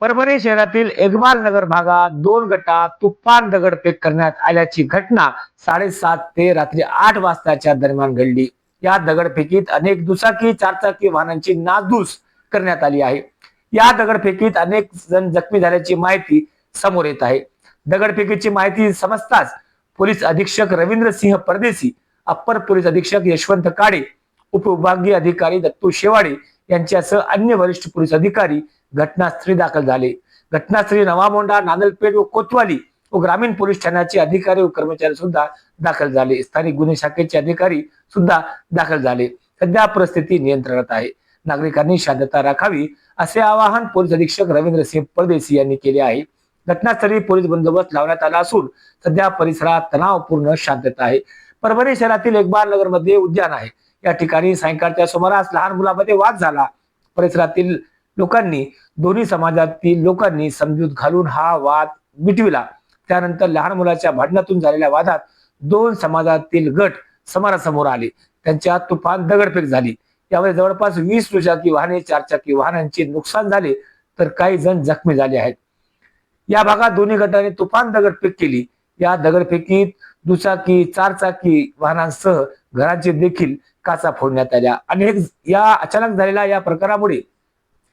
परभणी शहरातील एकबाल नगर भागात दोन गटात तुफान दगडफेक करण्यात आल्याची घटना साडेसात ते रात्री आठ वाजताच्या दरम्यान घडली. या दगडफेकीत अनेक दुचाकी चारचाकी वाहनांची नासधूस करण्यात आली आहे. या दगडफेकीत अनेक जण जखमी झाल्याची माहिती समोर येत आहे. दगडफेकीची माहिती समजताच पोलीस अधीक्षक रवींद्र सिंह परदेशी अप्पर पोलीस अधीक्षक यशवंत काळे उपविभागीय अधिकारी दत्तू शेवाडे यांच्यासह अन्य वरिष्ठ पोलीस अधिकारी घटनास्थळी दाखल झाले. घटनास्थळी नवामोंडा नांदलपेठ व कोतवाली व ग्रामीण पोलीस ठाण्याचे अधिकारी व कर्मचारी सुद्धा दाखल झाले. स्थानिक गुन्हे शाखेचे अधिकारी सुद्धा दाखल झाले. सध्या परिस्थिती नियंत्रणात आहे. नागरिकांनी शांतता राखावी असे आवाहन पोलीस अधीक्षक रवींद्र सिंह परदेशी यांनी केले आहे. घटनास्थळी पोलीस बंदोबस्त लावण्यात आला असून सध्या परिसरात तणावपूर्ण शांतता आहे. परभणी शहरातील एकबार नगरमध्ये उद्यान आहे. या ठिकाणी सायंकाळच्या सुमारास लहान मुलामध्ये वाद झाला. परिसरातील लोकांनी दोन्ही समाजातील लोकांनी समजूत घालून हा वाद मिटविला. त्यानंतर लहान मुलाच्या भांडणातून झालेल्या वादात दोन समाजातील गट समोरासमोर आले. त्यांच्या तुफान दगडफेक झाली. यामध्ये जवळपास वीस दुचाकी वाहने चारचाकी वाहनांचे नुकसान झाले तर काही जण जखमी झाले आहेत. या भागात दोन्ही गटाने तुफान दगडफेक केली. या दगडफेकीत दुचाकी चारचाकी वाहनांसह घरांचे देखील काचा फोडण्यात आल्या. अनेक या अचानक झालेल्या या प्रकारामुळे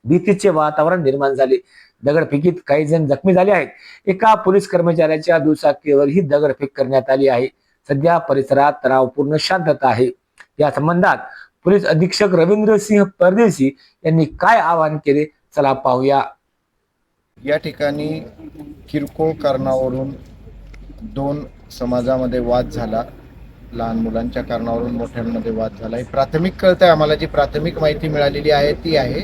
भीतीचे वातावरण निर्माण झाले. दगडफेकीत काही जण जखमी झाले आहेत. एका पोलीस कर्मचाऱ्याच्या दुचाकीवर ही दगडफेक करण्यात आली आहे. सध्या परिसरात तणावपूर्ण शांतता आहे. या संबंधात पोलीस अधीक्षक रवींद्र सिंह परदेशी यांनी काय आवाहन केले? चला पाहूया. या ठिकाणी किरकोळ कारणावरून दोन समाजामध्ये वाद झाला. लहान मुलांच्या कारणावरून मोठ्यांमध्ये वाद झाला. ही प्राथमिक कळत आहे आम्हाला. जी प्राथमिक माहिती मिळालेली आहे ती आहे.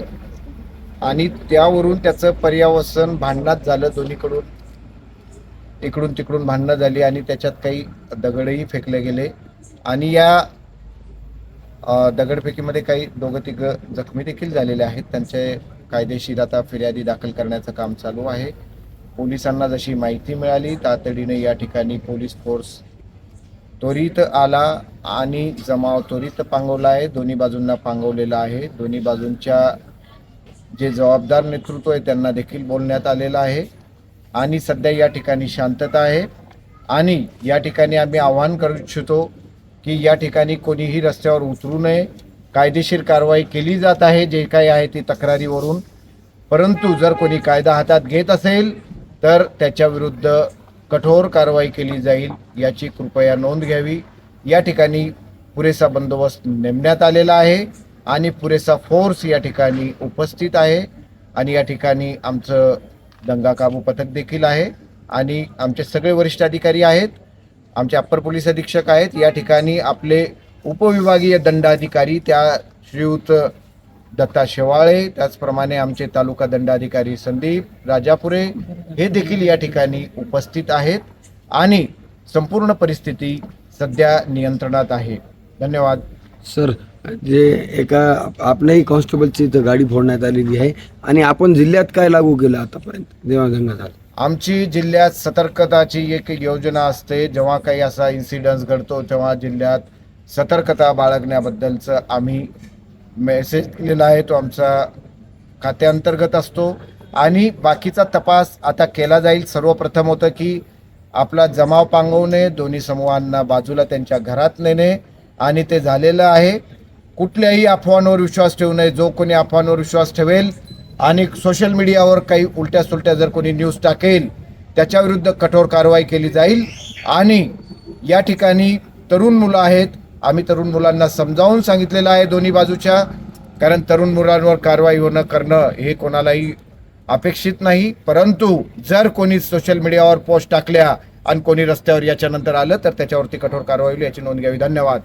आणि त्यावरून त्याचं पर्यावसन भांडणात झालं दोन्हीकडून. इकडून तिकडून भांडणं झाली आणि त्याच्यात काही दगडही फेकले गेले. आणि या दगडफेकीमध्ये काही दोघं तिघं जखमी देखील झालेले आहेत. त्यांचे कायदेशीर आता फिर्यादी दाखल करण्याचं काम चालू आहे. पोलिसांना जशी माहिती मिळाली तातडीने या ठिकाणी पोलीस फोर्स त्वरित आला आणि जमाव त्वरित पांगवला आहे. दोन्ही बाजूंना पांगवलेला आहे. दोन्ही बाजूंच्या जे जबाबदार नेतृत्व आहे त्यांना देखील बोलण्यात आलेलं आहे. आणि सध्या या ठिकाणी शांतता आहे. आणि या ठिकाणी आम्ही आवाहन करू इच्छितो की या ठिकाणी कोणीही रस्त्यावर उतरू नये. कायदेशीर कारवाई केली जात आहे. जे काही आहे ती तक्रारीवरून. परंतु जर कोणी कायदा हातात घेत असेल तर त्याच्या विरुद्ध कठोर कारवाई केली जाईल याची कृपया नोंद घ्यावी. या ठिकाणी पुरेसा बंदोबस्त नेमण्यात आलेला आहे. आणि पुरेसा फोर्स या ठिकाणी उपस्थित आहे. आणि या ठिकाणी आमचं दंगा काबू पथक देखील आहे. आणि आमचे सगळे वरिष्ठ अधिकारी आहेत. आमचे अप्पर पोलीस अधीक्षक आहेत. या ठिकाणी आपले उपविभागीय दंडाधिकारी त्या श्रीयुत दत्ता शेवाळे त्याचप्रमाणे आमचे तालुका दंडाधिकारी संदीप राजापुरे हे देखील या ठिकाणी उपस्थित आहेत. आणि संपूर्ण परिस्थिती सध्या नियंत्रणात आहे. धन्यवाद. सर जे एका आपल्याही कॉन्स्टेबलची इथं गाडी फोडण्यात आलेली आहे. आणि आपण जिल्ह्यात काय लागू केलं आतापर्यंत? जेव्हा झाला. आमची जिल्ह्यात सतर्कताची एक योजना असते. जेव्हा काही असा इन्सिडन्स घडतो तेव्हा जिल्ह्यात सतर्कता बाळगण्याबद्दलचं आम्ही मेसेज दिलेला आहे. तो आमचा खात्याअंतर्गत असतो. आणि बाकीचा तपास आता केला जाईल. सर्वप्रथम होतं की आपला जमाव पांगवणे दोन्ही समूहांना बाजूला त्यांच्या घरात नेणे आणि ते झालेलं आहे. कुठल्याही अफवांवर विश्वास ठेवू नये. जो कोणी अफवांवर विश्वास ठेवेल आणि सोशल मीडियावर काही उलट्या सुलट्या जर कोणी न्यूज टाकेल त्याच्याविरुद्ध कठोर कारवाई केली जाईल. आणि या ठिकाणी तरुण मुलं आहेत. आम्ही तरुण मुलांना समजावून सांगितलेलं आहे दोन्ही बाजूच्या. कारण तरुण मुलांवर कारवाई होणं करणं हे कोणालाही अपेक्षित नाही. परंतु जर कोणी सोशल मीडियावर पोस्ट टाकल्या आणि कोणी रस्त्यावर याच्यानंतर आलं तर त्याच्यावरती कठोर कारवाई होईल याची नोंद घ्यावी. धन्यवाद.